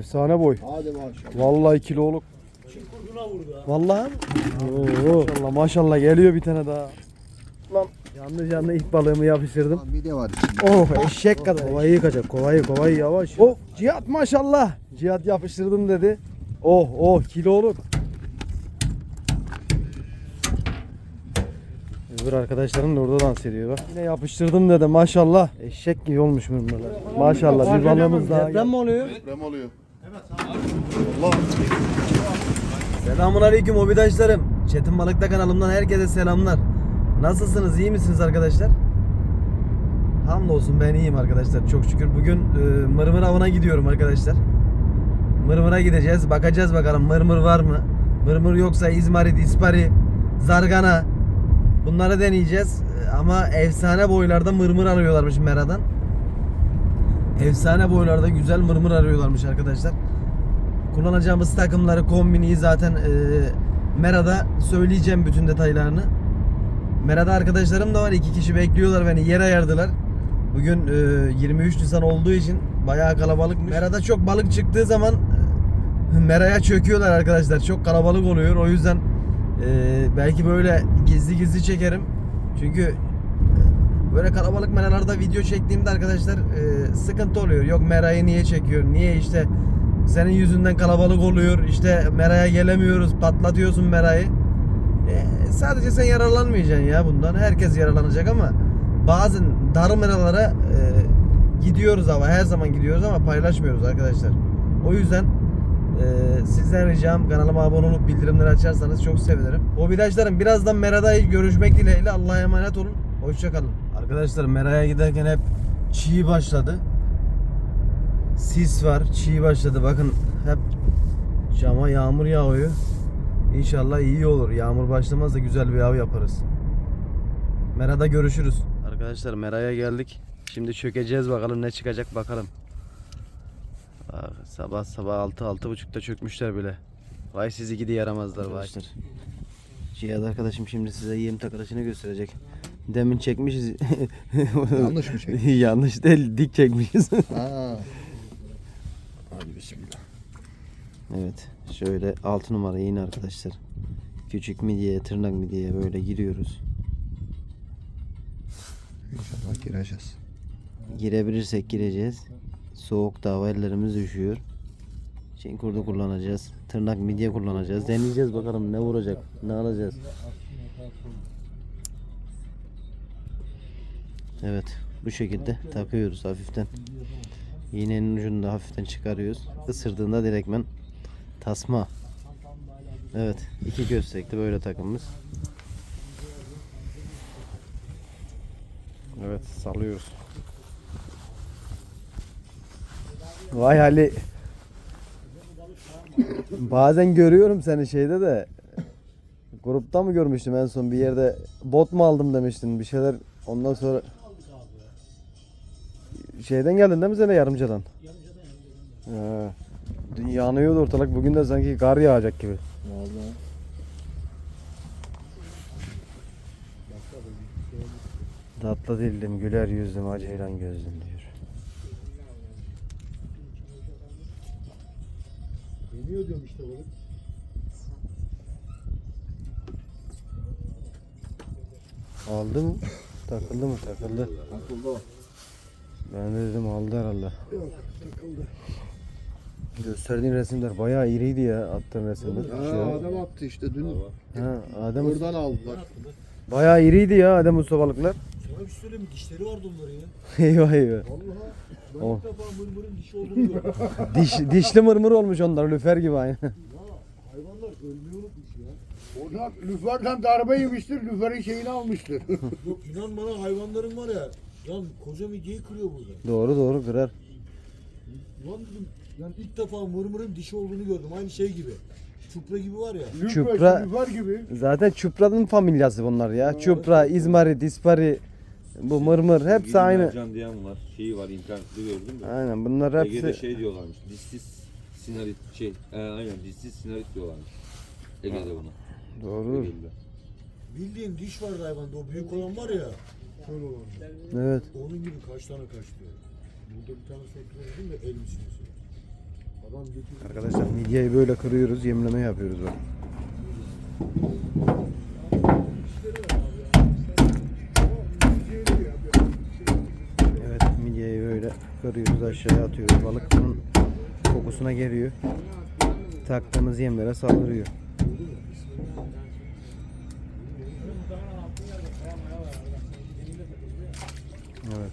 Efsane boy. Hadi maşallah. Vallahi kiloluk. Vallahi mi? Oo. Maşallah maşallah geliyor bir tane daha. Lan yanlış yanlış ilk balığımı yapıştırdım. Lan Bir de var içinde. Oh eşek kadar. Kovayı yıkacak kovayı kovayı yavaş. Oh Cihat maşallah. Cihat yapıştırdım dedi. Oh oh kiloluk. Öbür arkadaşlarım da orada dans ediyor bak. Yine yapıştırdım dedi maşallah. Eşek gibi olmuş mırmırlar. Maşallah bir balığımız daha. Deprem mi oluyor? Deprem oluyor. Selamun aleyküm hobidaşlarım. Çetin Balıkta kanalımdan herkese selamlar. Nasılsınız? iyi misiniz arkadaşlar? Hamdolsun ben iyiyim arkadaşlar. Çok şükür. Bugün e, mırmır avına gidiyorum arkadaşlar. Mırmıra gideceğiz. Bakacağız bakalım mırmır var mı? Mırmır yoksa izmarit, ispari, zargana bunları deneyeceğiz. E, Ama efsane boylarda mırmır arıyorlarmış meradan. Efsane boylarda güzel mırmır arıyorlarmış arkadaşlar. Kullanacağımız takımları, kombiniyi zaten e, Mera'da söyleyeceğim bütün detaylarını. Mera'da arkadaşlarım da var. iki kişi bekliyorlar beni. Yer ayardılar. Bugün e, 23 Nisan olduğu için bayağı kalabalık. Mera'da çok balık çıktığı zaman e, Mera'ya çöküyorlar arkadaşlar. Çok kalabalık oluyor. O yüzden e, belki böyle gizli gizli çekerim. Çünkü böyle kalabalık meralarda video çektiğimde arkadaşlar e, sıkıntı oluyor. Yok Mera'yı niye çekiyor? Niye işte senin yüzünden kalabalık oluyor. İşte Mera'ya gelemiyoruz. Patlatıyorsun Mera'yı. E, sadece sen yararlanmayacaksın ya bundan. Herkes yararlanacak ama bazen dar meralara e, gidiyoruz ama her zaman gidiyoruz ama paylaşmıyoruz arkadaşlar. O yüzden e, sizden ricam kanalıma abone olup bildirimleri açarsanız çok sevinirim. Hobidaşlarım birazdan Mera'da görüşmek dileğiyle Allah'a emanet olun. Hoşçakalın. Arkadaşlar Mera'ya giderken hep çiğ başladı. Sis var, çiğ başladı. Bakın hep cama yağmur yağıyor. İnşallah iyi olur. Yağmur başlamaz da güzel bir av yaparız. Mera'da görüşürüz. Arkadaşlar Mera'ya geldik. Şimdi çökeceğiz bakalım ne çıkacak bakalım. Bak, sabah sabah 6 altı buçukta çökmüşler bile. Vay sizi gidi yaramazlar vay. Cihat arkadaşım şimdi size yem takılışını gösterecek. Demin çekmişiz. Yanlış mı çektin? Yanlış değil, dik çekmişiz. Ha. Hadi bismillah. Evet. Şöyle 6 numara yine arkadaşlar. Küçük midyeye, tırnak midyeye böyle giriyoruz. İnşallah gireceğiz. Girebilirsek gireceğiz. Soğuk hava ellerimiz üşüyor. Çin kurdu kullanacağız. Tırnak midye kullanacağız. Deneyeceğiz bakalım ne vuracak, ne alacağız. Evet. Bu şekilde takıyoruz hafiften. İğnenin ucunu da hafiften çıkarıyoruz. Isırdığında direktmen tasma. Evet. iki göstekli böyle takımımız. Evet salıyoruz. Vay Ali. Bazen görüyorum seni şeyde de. Grupta mı görmüştüm en son bir yerde bot mu aldım demiştin bir şeyler ondan sonra şeyden geldin değil mi sen de yarımcadan? Yarımcadan Dün yanıyordu ortalık bugün de sanki kar yağacak gibi. Vallahi. Tatlı dildim, güler yüzlüm, acı ceylan gözlüm diyor. Geliyor diyorum işte balık. Aldı mı? Takıldı mı? Takıldı. Akıllı o. Ben de dedim aldı herhalde. Yok takıldı. Gösterdiğin resimler bayağı iriydi ya attığın resimler. Ha, Şey- adam attı işte dün. ha, Adem Buradan aldılar. bayağı iriydi ya Adem Usta balıklar. Sana bir şey söyleyeyim mi? Dişleri vardı onların ya. eyvah eyvah. Vallahi ben Oh. ilk defa mırmırın dişi olduğunu gördüm. Diş, dişli mırmır olmuş onlar lüfer gibi aynı. ya hayvanlar ölmeyi unutmuş ya. Onlar lüferden darbe yemiştir, lüferin şeyini almıştır. Yok inan bana hayvanların var ya. Lan koca midyeyi kırıyor burada. doğru doğru kırar. Ulan dedim yani ilk defa mırmırın dişi olduğunu gördüm. Aynı şey gibi. Çupra gibi var ya. Lüfer, Çupra- lüfer gibi. Zaten çupra'nın familyası bunlar ya. Çupra, izmarit, dispari, bu mırmır hepsi Sevgili aynı. Mercan diyen var. Şeyi var internette gördüm de. Aynen bunlar Ege'de hepsi şey diyorlarmış. Dişsiz sinarit şey. E, aynen dişsiz sinarit diyorlarmış. Ege'de buna. doğru. Bildiğin diş vardı hayvanda. O büyük olan var ya. Şöyle olan. Evet. Onun gibi kaç tane kaçtı. Burada bir tane oturuyor değil mi? El misinesi. Adam Tamam götür. Arkadaşlar midyeyi böyle kırıyoruz, yemleme yapıyoruz bak. Evet, böyle kırıyoruz, aşağıya atıyoruz. Balık bunun kokusuna geliyor. Taktığımız yemlere saldırıyor. Evet.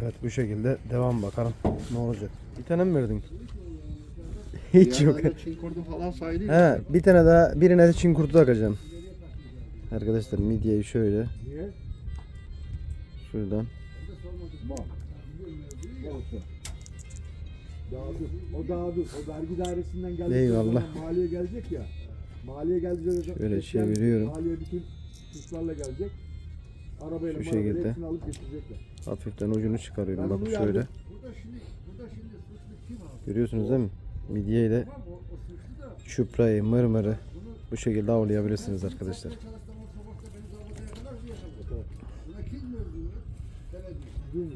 Evet bu şekilde devam bakalım ne olacak. Bir tane mi verdin? Hiç yok. Çin kurdu falan sayılıyor. He bir tane daha birine de çin kurtu takacağım. Arkadaşlar midyeyi şöyle Niye? şuradan. Bak. Olsun. Daha dur. O daha dur. O vergi dairesinden geldi. Eyvallah. Maliye gelecek ya. Maliye gelecek. Şöyle çeviriyorum. Maliye bütün tuşlarla gelecek. Arabayla Şu şekilde. alıp getirecekler. Hafiften ucunu çıkarıyorum. Ben Bakın bunu şöyle. yardım- Görüyorsunuz değil mi? Midyeyle çuprayı, mırmırı bu şekilde avlayabilirsiniz arkadaşlar.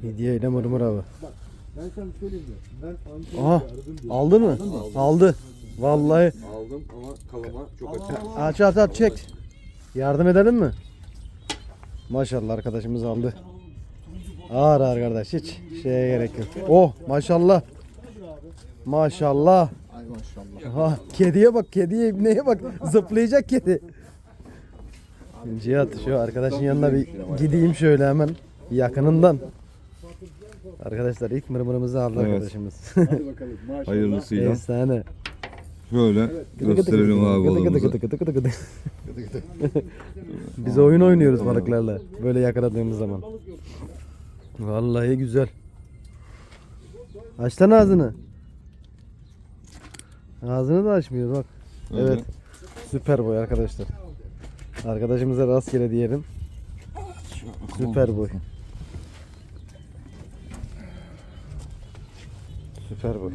Midyeyle mırmır avı. Aha aldın mı? Aldı. Vallahi. Aldım ama kalama çok açık. Aç aç aç çek. Yardım edelim mi? Maşallah arkadaşımız aldı. Ağır ağır kardeş hiç şeye gerek yok. Oh maşallah. Maşallah. Ay maşallah. Ha, kediye bak kediye neye bak zıplayacak kedi. Cihat şu arkadaşın yanına bir gideyim şöyle hemen yakınından. Arkadaşlar ilk mırmırımızı aldı Evet. arkadaşımız. Hadi bakalım. Maşallah. Hayırlısıyla. Efsane. Şöyle gösterelim abi Gıdı gıdı balığımızı. gıdı gıdı gıdı gıdı. Biz oyun oynuyoruz balıklarla. Böyle yakaladığımız zaman. Vallahi güzel. Aç lan ağzını. Ağzını da açmıyor bak. Evet. Süper boy arkadaşlar. Arkadaşımıza rastgele diyelim. Süper boy. Süper boy.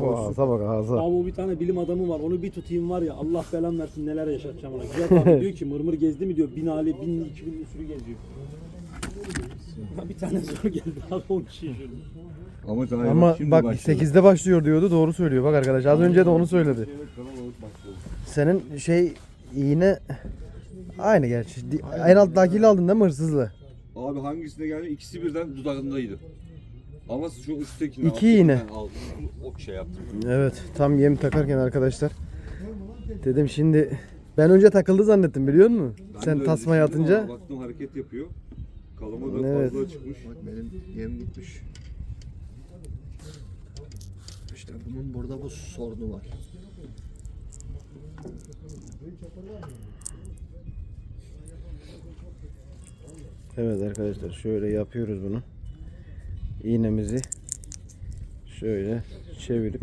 Oo, ağza bak ağza. Abi o bir tane bilim adamı var. Onu bir tutayım var ya Allah belan versin neler yaşatacağım ona. Güzel abi diyor ki mırmır gezdi mi diyor. Bin hali bin iki bin sürü geziyor. Ha, bir tane zor geldi abi 10 kişi şurada. Ama, sana Ama şimdi bak başladı. 8'de başlıyor diyordu. Doğru söylüyor. Bak arkadaş az önce de onu söyledi. Senin şey iğne aynı gerçi. Di- En alttakiyle aldın değil mi hırsızla? Abi hangisine geldi? İkisi birden dudağındaydı. Ama şu üsttekini İki alttım, iğne. ben aldım. O şey yaptım. Evet tam yem takarken arkadaşlar. Dedim şimdi ben önce takıldı zannettim biliyor musun? Ben Sen öyle tasmayı düşündüm atınca. Baktım hareket yapıyor. Kalama da Evet. fazla çıkmış. Bak benim yem gitmiş. İşte bunun burada bu sorunu var. Evet arkadaşlar şöyle yapıyoruz bunu. İğnemizi şöyle çevirip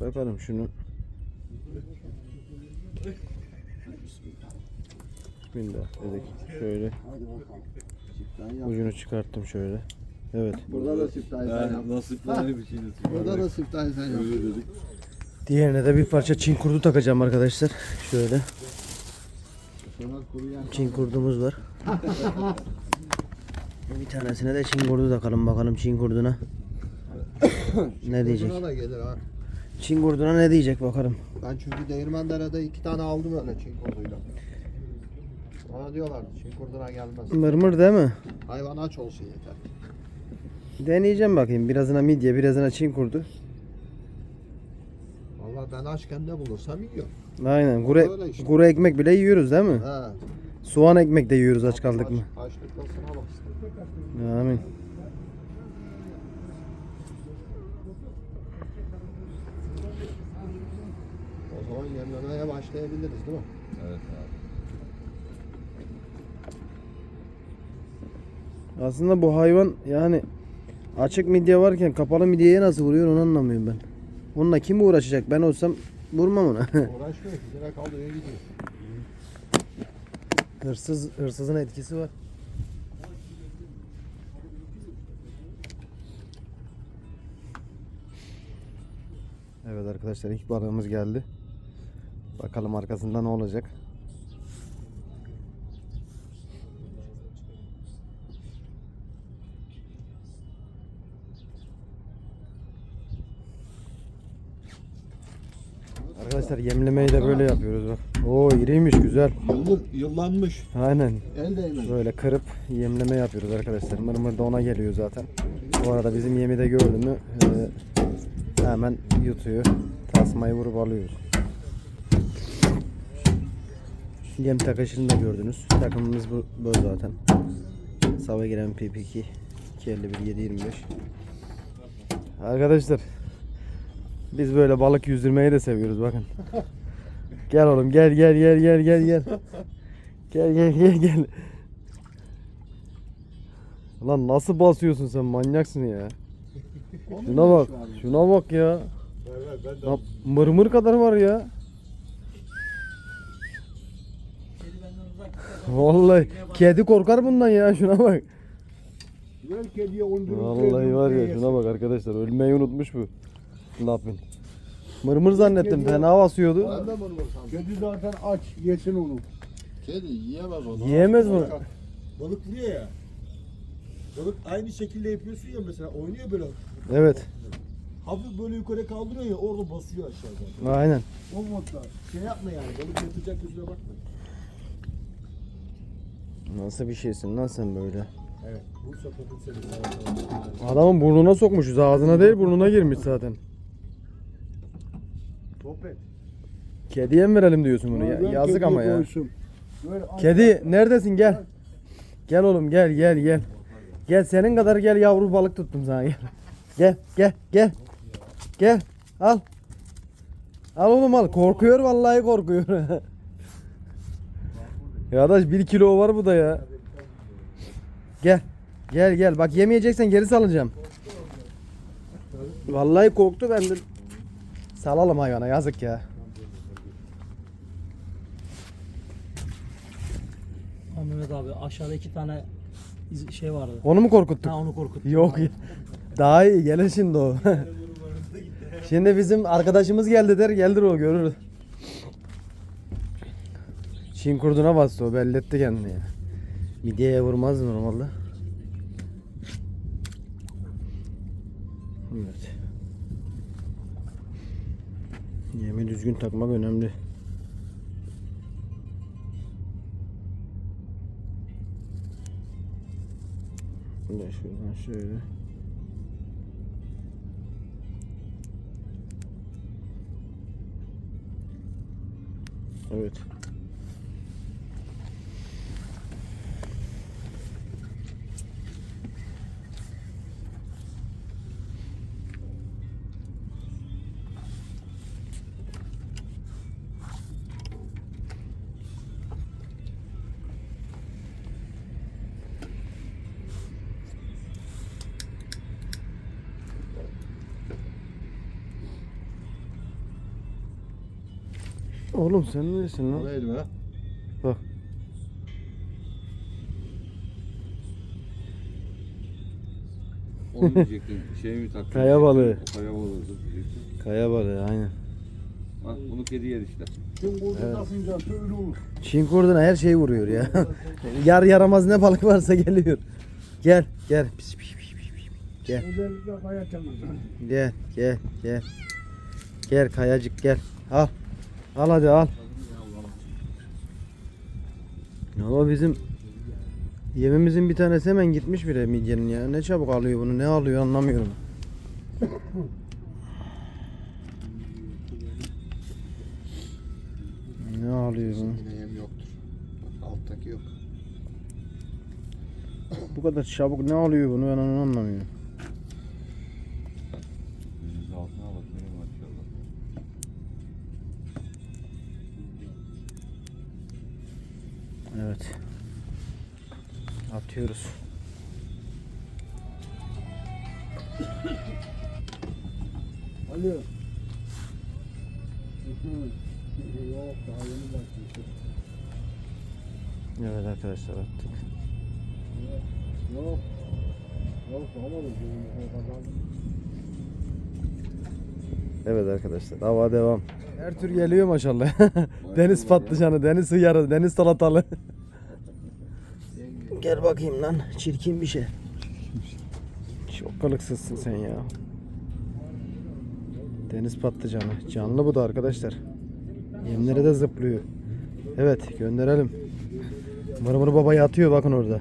bakalım şunu Bismillah dedik. Şöyle ucunu çıkarttım şöyle. Evet. Burada da siftahı sen Yani yap. öyle bir şey nasip. Burada da siftahı sen yap. Öyle dedik. Diğerine de bir parça çin kurdu takacağım arkadaşlar. Şöyle. Çin kurdumuz var. bir tanesine de çin kurdu takalım bakalım çin kurduna. ne diyecek? Buna da gelir ha. Çin kurduna ne diyecek bakalım. Ben çünkü Değirmendere'de iki tane aldım öyle Çin kurduyla. Bana diyorlardı Çin kurduna gelmez. Mırmır değil mi? Hayvan aç olsun yeter. Deneyeceğim bakayım. Birazına midye, birazına çin kurdu. Valla ben açken ne bulursam yiyorum. Aynen. Kuru, Öyle işte. kuru ekmek bile yiyoruz değil mi? He. Soğan ekmek de yiyoruz aç kaldık mı? Aç, açlıklasına bak işte. Amin. O zaman yemlemeye başlayabiliriz değil mi? Evet abi. Aslında bu hayvan yani açık midye varken kapalı midyeye nasıl vuruyor onu anlamıyorum ben. Onunla kim uğraşacak? Ben olsam vurmam ona. Uğraşmıyor direkt alıyor gidiyor. Hırsız hırsızın etkisi var. Evet arkadaşlar ilk balığımız geldi. Bakalım arkasında ne olacak. Arkadaşlar yemlemeyi de böyle yapıyoruz bak. Oo iriymiş güzel. Yıllık, yıllanmış. Aynen. El değmedi. Böyle kırıp yemleme yapıyoruz arkadaşlar. Mırmır da ona geliyor zaten. Bu arada bizim yemi de gördü mü e, hemen yutuyor. Tasmayı vurup alıyoruz. Yem takışını da gördünüz. Takımımız bu, bu zaten. Sava giren PP2 251 725. Arkadaşlar biz böyle balık yüzdürmeyi de seviyoruz bakın. Gel oğlum gel gel gel gel gel gel. Gel gel gel gel. Lan nasıl basıyorsun sen manyaksın ya. Şuna bak. Şuna bak ya. Lan mırmır kadar var ya. Vallahi kedi korkar bundan ya şuna bak. Ver kediye ondurur. Vallahi var ya şuna bak arkadaşlar ölmeyi unutmuş bu. Lapin. Mırmır zannettim fena basıyordu. Ben de bunu vursam. Kedi zaten aç yesin onu. Kedi yiyemez onu. Yiyemez mi? balık vuruyor ya. Balık aynı şekilde yapıyorsun ya mesela oynuyor böyle. Evet. Hafif böyle yukarı kaldırıyor ya orada basıyor aşağıdan. Aynen. O modda. Şey yapma yani balık yatacak gözüne bakma. Nasıl bir şeysin lan sen böyle? Evet. Bursa. Adamın burnuna sokmuşuz ağzına değil burnuna girmiş zaten. Kediye mi verelim diyorsun bunu? Ya, yazık kediye ama ya. koysun. Kedi neredesin gel. Gel oğlum gel gel gel. Gel senin kadar gel yavru balık tuttum sana gel. Gel gel gel. Gel al. Al oğlum al. Korkuyor vallahi korkuyor. ya Arkadaş bir kilo var bu da ya. Gel. Gel gel. Bak yemeyeceksen geri salacağım. Vallahi korktu ben de. Salalım hayvana yazık ya. Ama Mehmet abi aşağıda iki tane iz- şey vardı. Onu mu korkuttuk? Ha onu korkuttum. Yok ya. Daha iyi gelin şimdi o. şimdi bizim arkadaşımız geldi der geldir o görür. Çin kurduna bastı o belli etti kendini ya. Midyeye vurmaz normalde. Evet. Yemi düzgün takmak önemli. Şöyle. Evet. Oğlum sen neresin lan? neydi be? Bak. Onu diyecektin. Şey mi taktın? Kaya balığı. O Kaya balığı. Kaya balığı aynen. Bak bunu kedi yer işte. Kim kurdu takınca böyle olur. Çin kurduna her şeyi vuruyor ya. Yar yaramaz ne balık varsa geliyor. Gel gel. Pis, pis, pis, pis, pis. Gel Özellikle kaya çamızı. gel gel gel. Gel kayacık gel. Al. Al hadi al. Ama bizim yemimizin bir tanesi hemen gitmiş bile midyenin ya. Ne çabuk alıyor bunu ne alıyor anlamıyorum. Ne alıyor bunu? Yem yoktur. Bak, Alttaki yok. Bu kadar çabuk ne alıyor bunu ben onu anlamıyorum. Evet. Atıyoruz. Ali. Yok daha yeni başlıyor. Evet arkadaşlar attık. Yok. Yok olmadı. Evet arkadaşlar hava devam. Her tür geliyor maşallah. deniz patlıcanı, deniz hıyarı, deniz salatalı. Gel bakayım lan çirkin bir şey. Çok kılıksızsın sen ya. Deniz patlıcanı. Canlı bu da arkadaşlar. Yemleri de zıplıyor. Evet gönderelim. Mırmır baba yatıyor bakın orada.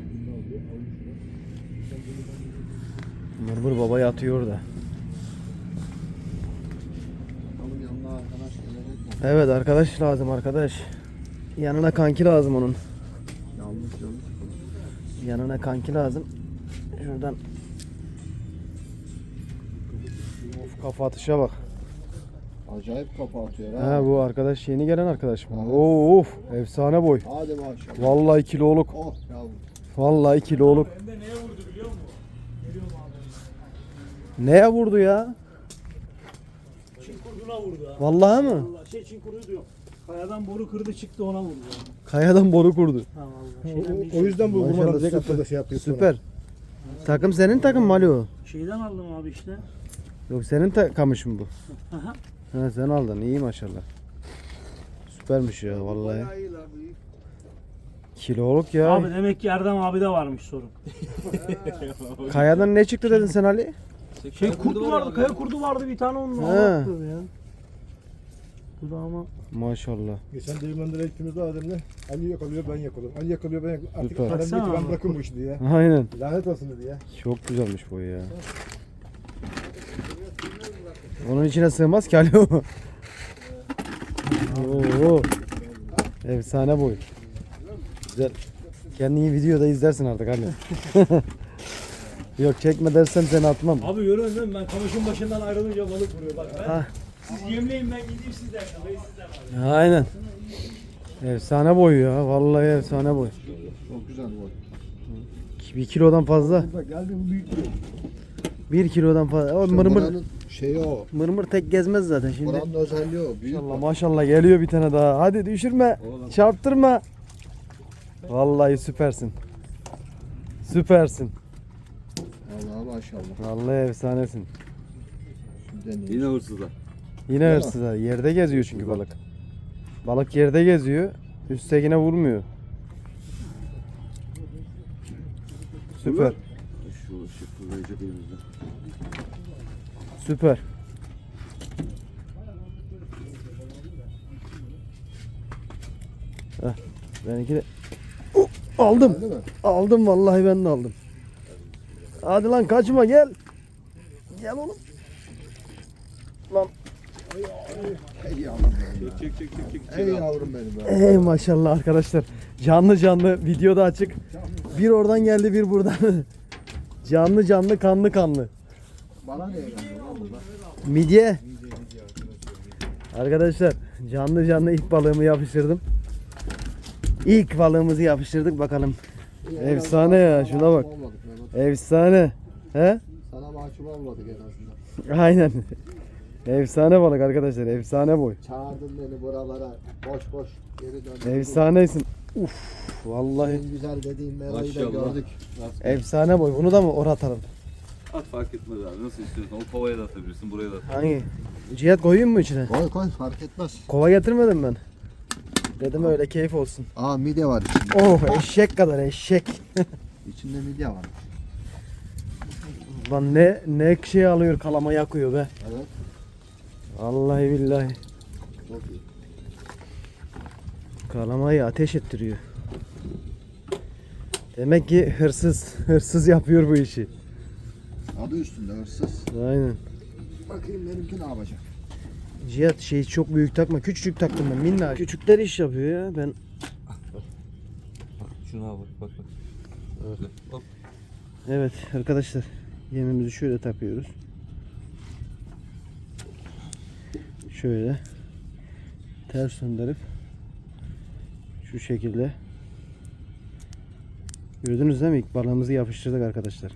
Mırmır baba yatıyor orada. Oğlum yanına arkadaş gelecek mi? Evet arkadaş lazım arkadaş. Yanına kanki lazım onun. Yanlış yanlış. Yanına kanki lazım. Şuradan. Of kafa atışa bak. Acayip kafa atıyor ha. Ha bu arkadaş yeni gelen arkadaş mı? Evet. Oo, of efsane boy. Hadi maşallah. Vallahi kiloluk. Oh yavrum. Vallahi kiloluk. Hem de neye vurdu biliyor musun? Geliyorum abi. Neye vurdu ya? Çinkurduğuna vurdu ha. Vallahi mı? Vallahi şey çinkurdu diyor. Kayadan boru kırdı çıktı ona vurdu. ya. Kayadan boru kurdu. Ha vallahi. Şeyden, bir O, o yüzden bu Maşallah, vurmadan süper. süper. şey yapıyor. Süper. Takım senin takım o? şeyden aldım abi işte. Yok senin ta- kamışın bu. Aha. Ha sen aldın iyi maşallah. Süpermiş ya vallahi. Kiloluk ya. Abi demek ki Erdem abi de varmış sorun. Kayadan ne çıktı dedin sen Ali? Şey kurdu vardı, kaya kurdu vardı bir tane onun. He. Allah'ım ya. Bu da ama Maşallah. Geçen değirmenlere gittiğimizde Adem'le Ali yakalıyor ben yakalıyorum. Ali yakalıyor ben yakalıyorum. Artık Süper. Adem dedi ki ben bırakın bu işi diye. Aynen. Lanet olsun dedi ya. Çok güzelmiş bu ya. Onun içine sığmaz ki Ali o. Oo. Efsane boy. Güzel. Kendini videoda izlersin artık Ali. Yok çekme dersem seni atmam. Abi görüyorsun değil mi? Ben kamışın başından ayrılınca balık vuruyor. Bak ben Ah. siz yemleyin ben gideyim sizden. Kafayı sizden var. Aynen. Efsane boy ya. Vallahi efsane boy. Çok güzel bu. Bir kilodan fazla. Bak geldi bu büyük bir. Bir kilodan fazla. O İşte mırmır, buranın şeyi o. mırmır tek gezmez zaten şimdi. Buranın özelliği o. Büyük Maşallah maşallah geliyor bir tane daha. Hadi düşürme. Çarptırma. Vallahi süpersin. Süpersin. Vallahi maşallah. Vallahi efsanesin. Yine hırsızlar. Yine Değil mi? hırsız ha. Yerde geziyor çünkü balık. Balık yerde geziyor. Üsttekine vurmuyor. Süper. Şu şıkkılayacak elimizde. Süper. Heh, benimki de Oh, aldım. Değil mi? Aldım vallahi ben de aldım. Hadi lan kaçma gel. Gel oğlum. Lan Ey yavrum benim. Çek çek çek çek çek. Ey yavrum benim. ey maşallah arkadaşlar. Canlı canlı videoda açık. Bir oradan geldi bir buradan. canlı canlı kanlı kanlı. Bana bunlar? Midye. Arkadaşlar canlı canlı ilk balığımı yapıştırdım. İlk balığımızı yapıştırdık bakalım. Efsane ya, şuna bak. Efsane. He? Sana mahcup olmadık en azından. Aynen. Efsane balık arkadaşlar. Efsane boy. Çağırdın beni buralara. Boş boş geri döndün. Efsanesin. Uf. Vallahi En güzel dediğin merayı da gördük. efsane boy. Bunu da mı oraya atalım? At fark etmez abi. Nasıl istiyorsan. O kovaya da atabilirsin. Buraya da atabilirsin. Hangi? Cihat koyayım mı içine? Koy koy fark etmez. Kova getirmedim ben. Dedim öyle keyif olsun. Aa midye var içinde. Oh eşek kadar eşek. İçinde midye var. Lan ne ne şey alıyor kalama yakıyor be. Evet. Vallahi billahi. Çok iyi. Kalamayı ateş ettiriyor. Demek ki hırsız hırsız yapıyor bu işi. Adı üstünde hırsız. Aynen. Bakayım benimki ne yapacak? Cihat şey çok büyük takma. Küçücük taktım ben minna. Küçükler iş yapıyor ya. Ben Şuna bak bak bak. Öyle. Hop. evet arkadaşlar yemimizi şöyle takıyoruz. Şöyle ters döndürüp şu şekilde Gördünüz değil mi? İlk balığımızı yapıştırdık arkadaşlar.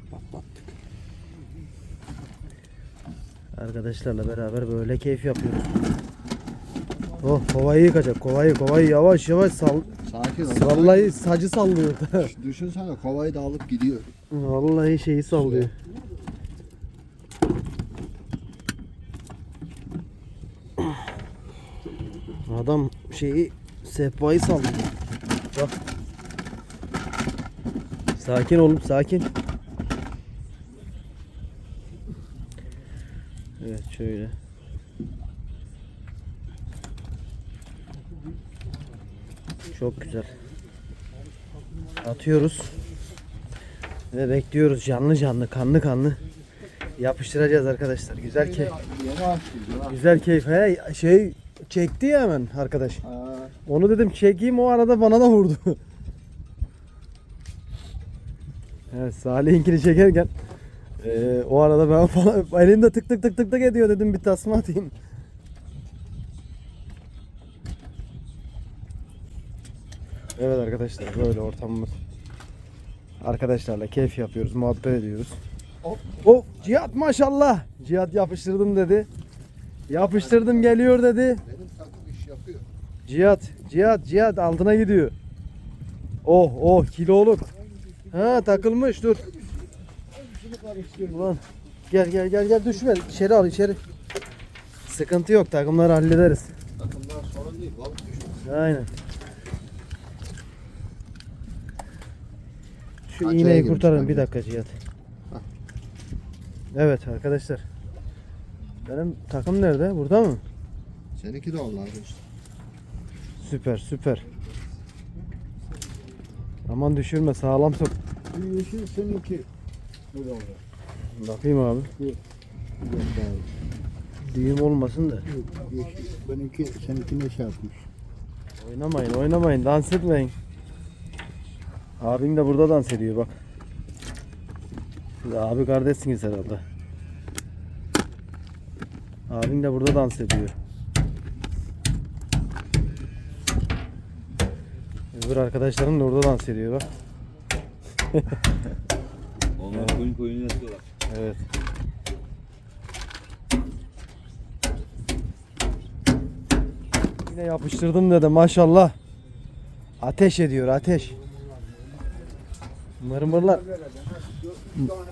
Arkadaşlarla beraber böyle keyif yapıyoruz. Oh kovayı yıkacak. Kovayı kovayı yavaş yavaş sal. Sakin ol. Vallahi sacı sallıyor. Düşünsene kovayı da alıp gidiyor. Vallahi şeyi sallıyor. Adam şeyi sehpayı sallıyor. Bak. Sakin oğlum sakin. Evet şöyle. Çok güzel. Atıyoruz. Ve bekliyoruz canlı canlı, kanlı kanlı. Yapıştıracağız arkadaşlar. Güzel keyif. Güzel keyif. He, şey çekti ya hemen arkadaş. Onu dedim çekeyim o arada bana da vurdu. evet Salih'inkini çekerken eee, o arada ben falan elimde tık tık tık tık tık ediyor dedim bir tasma atayım. Evet arkadaşlar böyle ortamımız. Arkadaşlarla keyif yapıyoruz, muhabbet ediyoruz. Oh Cihat maşallah. Cihat yapıştırdım dedi. Yapıştırdım geliyor dedi. Benim takım iş yapıyor. Cihat, Cihat, Cihat altına gidiyor. Oh, oh kiloluk. Ha takılmış dur. Ulan gel gel gel gel düşme içeri al içeri. Sıkıntı yok takımları hallederiz. Takımlar sorun değil. Balık düşmüş. Aynen. Şu Acele iğneyi girmiş kurtarın bir dakika Cihat. Evet arkadaşlar. Benim takım nerede? Burada mı? Seninki de onlar işte. Süper süper. Aman düşürme sağlam sok. Bir yeşil seninki. Oldu. Bakayım abi. Yok abi. Düğüm olmasın da. Yok, yeşil. Benimki seninkine şey yapmış. Oynamayın oynamayın dans etmeyin. Abin de burada dans ediyor bak. Siz abi kardeşsiniz herhalde. Abin de burada dans ediyor. Öbür arkadaşlarım da orada dans ediyor bak. Onlar koyun koyun yatıyorlar. Evet. Yine yapıştırdım dedi maşallah. Ateş ediyor ateş. Mırmırlar.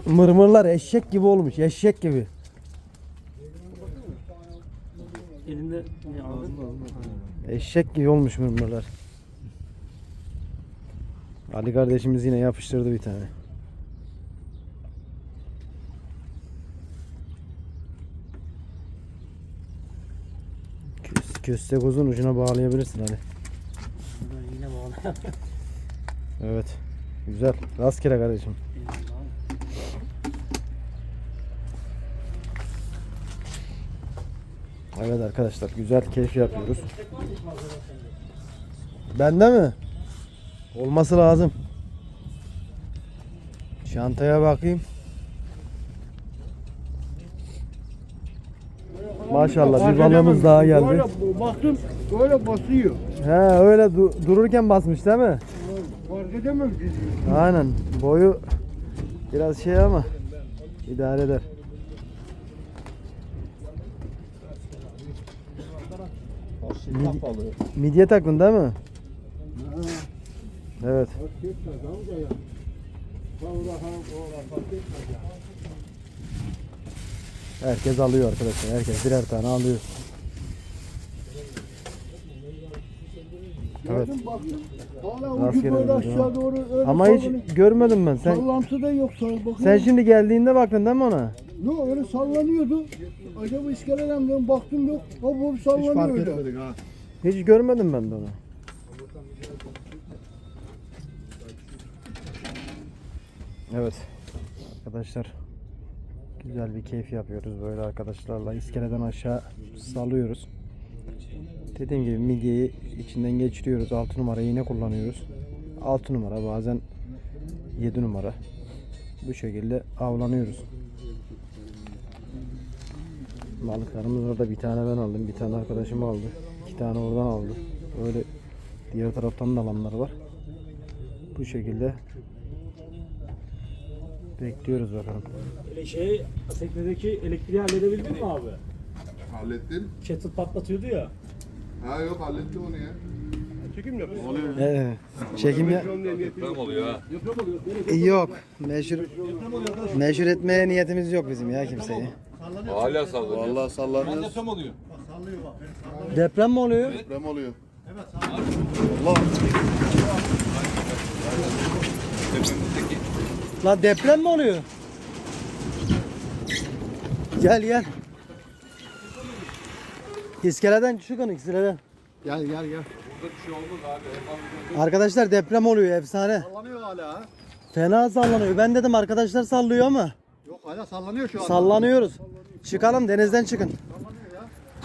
Mırmırlar eşek gibi olmuş eşek gibi. Elinde? Eşek gibi olmuş mırmırlar. Ali kardeşimiz yine yapıştırdı bir tane. Kös- Köstek uzun ucuna bağlayabilirsin Ali. Yine bağlı. Evet. Güzel. Rastgele kardeşim. Evet arkadaşlar güzel keyif yapıyoruz. Bende mi? Olması lazım. Çantaya bakayım. Maşallah bir balığımız daha geldi. Böyle baktım böyle basıyor. He öyle du- dururken basmış değil mi? Fark edemem dedi. Aynen. Boyu biraz şey ama idare eder. Mid- midye takın değil mi? Evet. Ha. Herkes alıyor arkadaşlar. Herkes birer tane alıyor. Evet. Geldim baktım. Ucu Rastgele böyle bir aşağı doğru öyle Ama sallanıyor. hiç görmedim ben. Sen Sallantı da yok sana bakıyorum. sen şimdi geldiğinde baktın değil mi ona? Yok öyle sallanıyordu. Acaba iskeleden ben baktım yok. O bu Hiç fark sallanıyor öyle. etmedik ha. Hiç görmedim ben de onu. Evet. Arkadaşlar güzel bir keyif yapıyoruz böyle arkadaşlarla. İskeleden aşağı salıyoruz. Dediğim gibi midyeyi içinden geçiriyoruz. 6 numara iğne kullanıyoruz. 6 numara bazen 7 numara. Bu şekilde avlanıyoruz. Balıklarımız orada bir tane ben aldım, bir tane arkadaşım aldı. iki tane oradan aldı. Öyle diğer taraftan da alanlar var. Bu şekilde bekliyoruz bakalım. Şey, teknedeki elektriği halledebildin mi abi? Hallettin. Kettle patlatıyordu ya. Ha yok hallettim onu ya. Ee, çekim ya Deprem oluyor ha. yok. Meşhur meşhur etmeye niyetimiz yok bizim ya kimseyi. Hala sallıyor. Vallahi sallanıyor. Deprem mi oluyor? Deprem oluyor. La deprem mi oluyor? Gel gel. İskeleden çıkın iskeleden. Gel gel gel. bir şey olmaz abi. Arkadaşlar deprem oluyor efsane. Sallanıyor hala ha. Fena sallanıyor. Ben dedim arkadaşlar sallıyor ama Yok hala sallanıyor şu an. sallanıyoruz. Çıkalım denizden çıkın.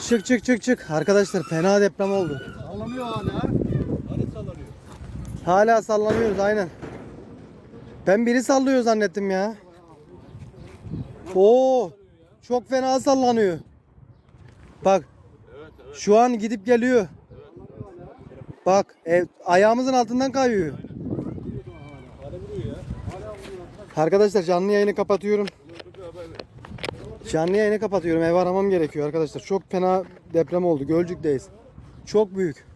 Çık çık çık çık. Arkadaşlar fena deprem oldu. Sallanıyor hala. Hala sallanıyoruz aynen. Ben biri sallıyor zannettim ya. Oo, çok fena sallanıyor. Bak. Şu an gidip geliyor. Bak, ev, ayağımızın altından kayıyor. Arkadaşlar canlı yayını kapatıyorum. Canlı yayını kapatıyorum. Ev aramam gerekiyor arkadaşlar. Çok fena deprem oldu. Gölcük'teyiz. Çok büyük.